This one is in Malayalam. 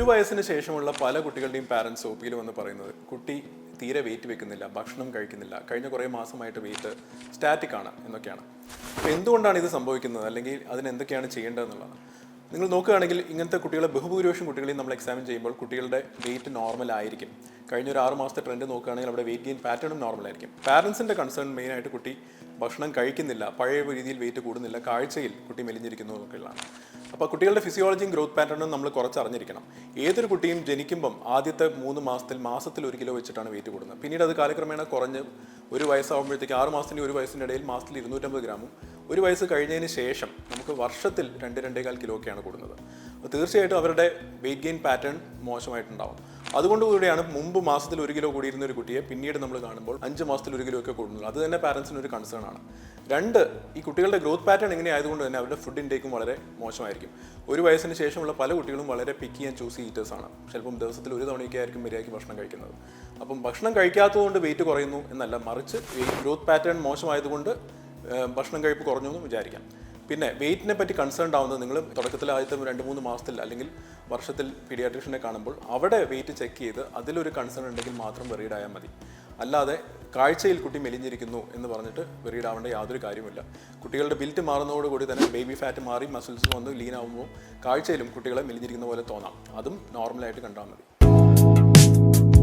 ഒരു വയസ്സിന് ശേഷമുള്ള പല കുട്ടികളുടെയും പാരൻസ് ഒ പിയിൽ വന്ന് പറയുന്നത് കുട്ടി തീരെ വെയിറ്റ് വെക്കുന്നില്ല ഭക്ഷണം കഴിക്കുന്നില്ല കഴിഞ്ഞ കുറേ മാസമായിട്ട് വെയിറ്റ് സ്റ്റാറ്റിക് ആണ് എന്നൊക്കെയാണ്. അപ്പോൾ എന്തുകൊണ്ടാണ് ഇത് സംഭവിക്കുന്നത്? അല്ലെങ്കിൽ അതിന് എന്തൊക്കെയാണ് ചെയ്യേണ്ടതെന്നുള്ളതാണ് നിങ്ങൾ നോക്കുകയാണെങ്കിൽ ഇങ്ങനത്തെ കുട്ടികളെ ബഹുഭൂരിപക്ഷം കുട്ടികളെയും നമ്മൾ എക്സാമിൻ ചെയ്യുമ്പോൾ കുട്ടികളുടെ വെയിറ്റ് നോർമൽ ആയിരിക്കും. കഴിഞ്ഞ ഒരു ആറ് മാസത്തെ ട്രെൻഡ് നോക്കുകയാണെങ്കിൽ അവിടെ വെയിറ്റ് ഗെയിൻ പാറ്റേണും നോർമൽ ആയിരിക്കും. പാരൻസിന്റെ കൺസേൺ മെയിനായിട്ട് കുട്ടി ഭക്ഷണം കഴിക്കുന്നില്ല പഴയ രീതിയിൽ വെയിറ്റ് കൂടുന്നില്ല കാഴ്ചയിൽ കുട്ടി മെലിഞ്ഞിരിക്കുന്നു എന്നൊക്കെയുള്ളതാണ്. അപ്പോൾ കുട്ടികളുടെ ഫിസിയോളജിയും ഗ്രോത്ത് പാറ്റേണും നമ്മൾ കുറച്ച് അറിഞ്ഞിരിക്കണം ഏതൊരു കുട്ടിയും ജനിക്കുമ്പം ആദ്യത്തെ മൂന്ന് മാസത്തിൽ മാസത്തിൽ ഒരു കിലോ വെച്ചിട്ടാണ് വെയിറ്റ് കൂടുന്നത്. പിന്നീട് അത് കാലക്രമേണ കുറഞ്ഞ് ഒരു വയസ്സാകുമ്പോഴത്തേക്ക് ആറ് മാസത്തിന്റെ ഒരു വയസ്സിന്റെ ഇടയിൽ മാസത്തിൽ ഇരുന്നൂറ്റമ്പത് ഗ്രാമും ഒരു വയസ്സ് കഴിഞ്ഞതിന് ശേഷം നമുക്ക് വർഷത്തിൽ രണ്ട് രണ്ടേകാൽ കിലോ ഒക്കെയാണ് കൂടുന്നത്. അപ്പോൾ തീർച്ചയായിട്ടും അവരുടെ വെയിറ്റ് ഗെയിൻ പാറ്റേൺ മോശമായിട്ടുണ്ടാവും. അതുകൊണ്ട് കൂടിയാണ് മുമ്പ് മാസത്തിൽ ഒരു കിലോ കൂടിയിരുന്ന ഒരു കുട്ടിയെ പിന്നീട് നമ്മൾ കാണുമ്പോൾ അഞ്ച് മാസത്തിൽ ഒരു കിലോ ഒക്കെ കൂടുന്നത്. അത് തന്നെ പാരൻസിന് ഒരു കൺസേൺ ആണ്. രണ്ട് ഈ കുട്ടികളുടെ ഗ്രോത്ത് പാറ്റേൺ ഇങ്ങനെ ആയതുകൊണ്ട് തന്നെ അവരുടെ ഫുഡ് ഇൻടേക്കും വളരെ മോശമായിരിക്കും. ഒരു വയസ്സിന് ശേഷമുള്ള പല കുട്ടികളും വളരെ പിക്കി ആൻഡ് ചൂസി ഈറ്റേഴ്സ് ആണ്. ചിലപ്പം ദിവസത്തിൽ ഒരു തവണയൊക്കെ ആയിരിക്കും മര്യാദയ്ക്ക് ഭക്ഷണം കഴിക്കുന്നത്. അപ്പം ഭക്ഷണം കഴിക്കാത്തതുകൊണ്ട് വെയിറ്റ് കുറയുന്നു എന്നല്ല മറിച്ച് ഈ ഗ്രോത്ത് പാറ്റേൺ മോശമായതുകൊണ്ട് ഭക്ഷണം കഴിപ്പ് കുറഞ്ഞു എന്ന് വിചാരിക്കാം. പിന്നെ വെയിറ്റിനെ പറ്റി കൺസേൺ ആവുന്നത് നിങ്ങൾ തുടക്കത്തിൽ ആദ്യത്തെ രണ്ട് മൂന്ന് മാസത്തിൽ അല്ലെങ്കിൽ വർഷത്തിൽ പീഡിയാട്രീഷ്യനെ കാണുമ്പോൾ അവിടെ വെയിറ്റ് ചെക്ക് ചെയ്ത് അതിലൊരു കൺസേൺ ഉണ്ടെങ്കിൽ മാത്രം വെറീഡ് ആയാൽ മതി. അല്ലാതെ കാഴ്ചയിൽ കുട്ടി മെലിഞ്ഞിരിക്കുന്നു എന്ന് പറഞ്ഞിട്ട് വെറീഡ് ആവേണ്ട യാതൊരു കാര്യമില്ല കുട്ടികളുടെ ബിൽറ്റ് മാറുന്നതോടുകൂടി തന്നെ ബേബി ഫാറ്റ് മാറി മസിൽസ് വന്ന് ലീൻ ആകുമ്പോൾ കാഴ്ചയിലും കുട്ടികളെ മെലിഞ്ഞിരിക്കുന്ന പോലെ തോന്നാം. അതും നോർമലായിട്ട് കണ്ടാൽ മതി.